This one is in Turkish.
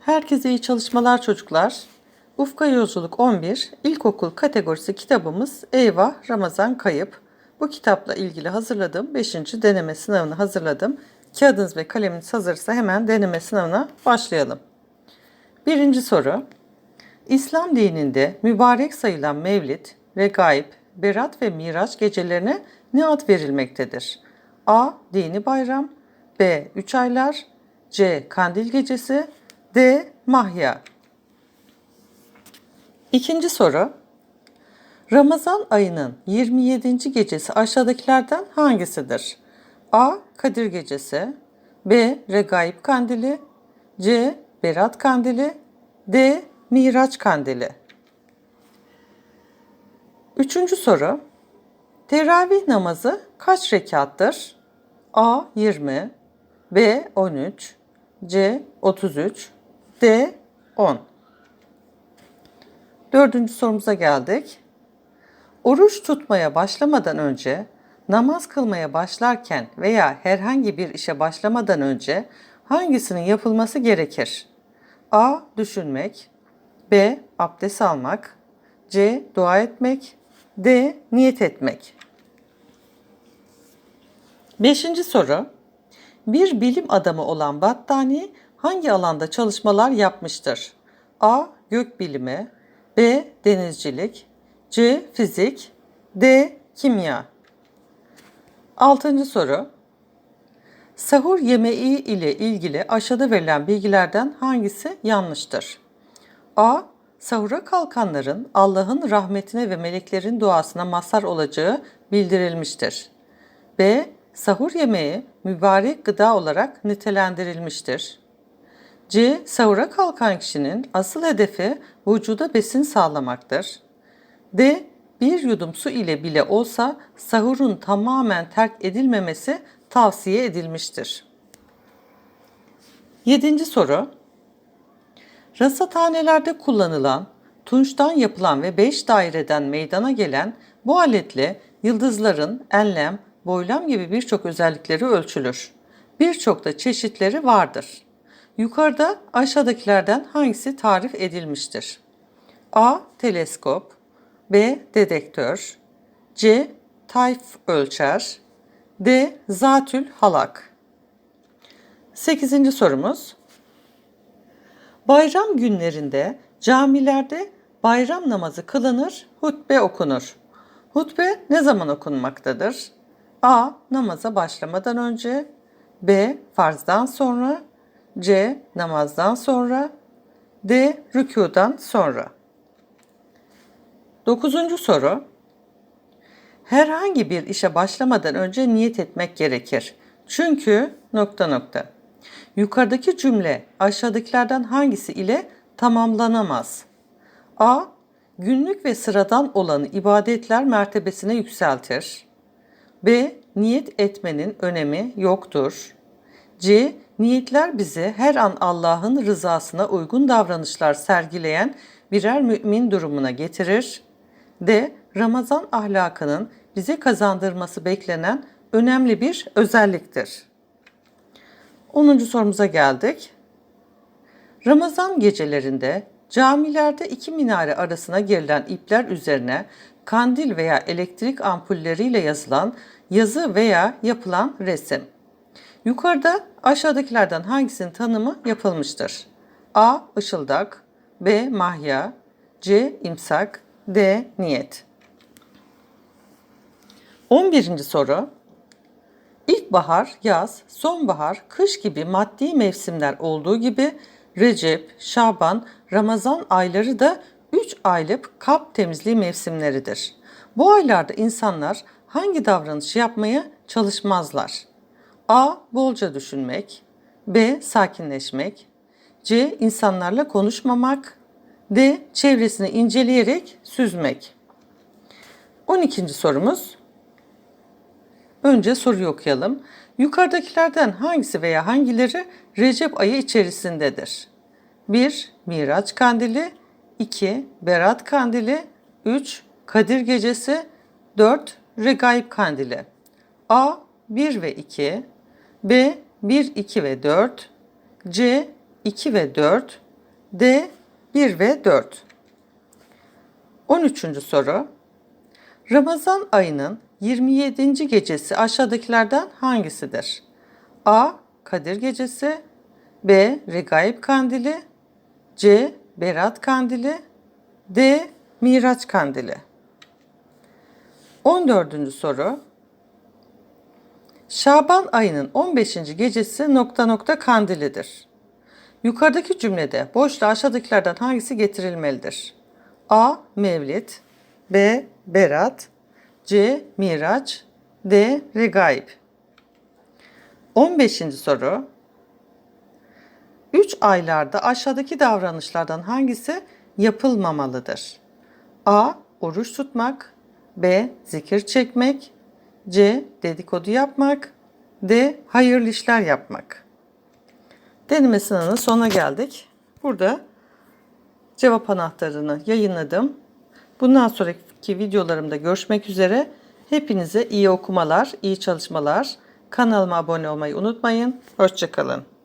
Herkese iyi çalışmalar çocuklar. Ufka Yolculuk 11 İlkokul kategorisi kitabımız Eyvah Ramazan Kayıp. Bu kitapla ilgili hazırladığım 5. deneme sınavını hazırladım. Kağıdınız ve kaleminiz hazırsa hemen deneme sınavına başlayalım. Birinci soru. İslam dininde mübarek sayılan Mevlid, Regaib, Berat ve Miraç gecelerine ne ad verilmektedir? A. Dini bayram B. Üç aylar C. Kandil gecesi D. Mahya İkinci soru. Ramazan ayının 27. gecesi aşağıdakilerden hangisidir? A. Kadir Gecesi B. Regaib Kandili C. Berat Kandili D. Miraç Kandili Üçüncü soru. Teravih namazı kaç rekattır? A. 20 B. 13 C. 33 D. 10 Dördüncü sorumuza geldik. Oruç tutmaya başlamadan önce, namaz kılmaya başlarken veya herhangi bir işe başlamadan önce hangisinin yapılması gerekir? A. Düşünmek B. Abdest almak C. Dua etmek D. Niyet etmek Beşinci soru. Bir bilim adamı olan Battani hangi alanda çalışmalar yapmıştır? A. Gökbilimi B. Denizcilik C. Fizik D. Kimya Altıncı soru. Sahur yemeği ile ilgili aşağıda verilen bilgilerden hangisi yanlıştır? A. Sahura kalkanların Allah'ın rahmetine ve meleklerin duasına mazhar olacağı bildirilmiştir. B. Sahur yemeği mübarek gıda olarak nitelendirilmiştir. C. Sahura kalkan kişinin asıl hedefi vücuda besin sağlamaktır. D. Bir yudum su ile bile olsa sahurun tamamen terk edilmemesi tavsiye edilmiştir. Yedinci soru. Rasathanelerde kullanılan, tunçtan yapılan ve beş daireden meydana gelen bu aletle yıldızların enlem, boylam gibi birçok özellikleri ölçülür. Birçok da çeşitleri vardır. Yukarıda aşağıdakilerden hangisi tarif edilmiştir? A. Teleskop B. Dedektör C. Tayf ölçer D. Zatül halak 8. sorumuz Bayram günlerinde camilerde bayram namazı kılınır, hutbe okunur. Hutbe ne zaman okunmaktadır? A. Namaza başlamadan önce B. Farzdan sonra C. Namazdan sonra D. Rükudan sonra Dokuzuncu soru. Herhangi bir işe başlamadan önce niyet etmek gerekir. Çünkü nokta nokta. Yukarıdaki cümle aşağıdakilerden hangisi ile tamamlanamaz? A. Günlük ve sıradan olanı ibadetler mertebesine yükseltir. B. Niyet etmenin önemi yoktur. C. Niyetler bizi her an Allah'ın rızasına uygun davranışlar sergileyen birer mümin durumuna getirir. D. Ramazan ahlakının bize kazandırması beklenen önemli bir özelliktir. 10. sorumuza geldik. Ramazan gecelerinde camilerde iki minare arasına gerilen ipler üzerine kandil veya elektrik ampulleriyle yazılan yazı veya yapılan resim. Yukarıda aşağıdakilerden hangisinin tanımı yapılmıştır? A. Işıldak B. Mahya C. imsak D. Niyet 11. soru İlkbahar, yaz, sonbahar, kış gibi maddi mevsimler olduğu gibi Recep, Şaban, Ramazan ayları da 3 aylık kalp temizliği mevsimleridir. Bu aylarda insanlar hangi davranışı yapmaya çalışmazlar? A. Bolca düşünmek B. Sakinleşmek C. insanlarla konuşmamak D. Çevresini inceleyerek süzmek 12. sorumuz Önce soruyu okuyalım. Yukarıdakilerden hangisi veya hangileri Recep ayı içerisindedir? 1. Miraç kandili 2. Berat kandili 3. Kadir gecesi 4. Regaib kandili A. 1 ve 2 B. 1, 2 ve 4 C. 2 ve 4 D 1 ve 4. 13. soru. Ramazan ayının 27. gecesi aşağıdakilerden hangisidir? A. Kadir Gecesi B. Regaib Kandili C. Berat Kandili D. Miraç Kandili 14. soru. Şaban ayının 15. gecesi nokta nokta kandilidir. Yukarıdaki cümlede boşluğa aşağıdakilerden hangisi getirilmelidir? A. Mevlid B. Berat C. Miraç D. Regaib 15. soru. 3 aylarda aşağıdaki davranışlardan hangisi yapılmamalıdır? A. Oruç tutmak B. Zikir çekmek C. Dedikodu yapmak D. Hayırlı işler yapmak Deneme sınavının sonuna geldik. Burada cevap anahtarını yayınladım. Bundan sonraki videolarımda görüşmek üzere. Hepinize iyi okumalar, iyi çalışmalar. Kanalıma abone olmayı unutmayın. Hoşçakalın.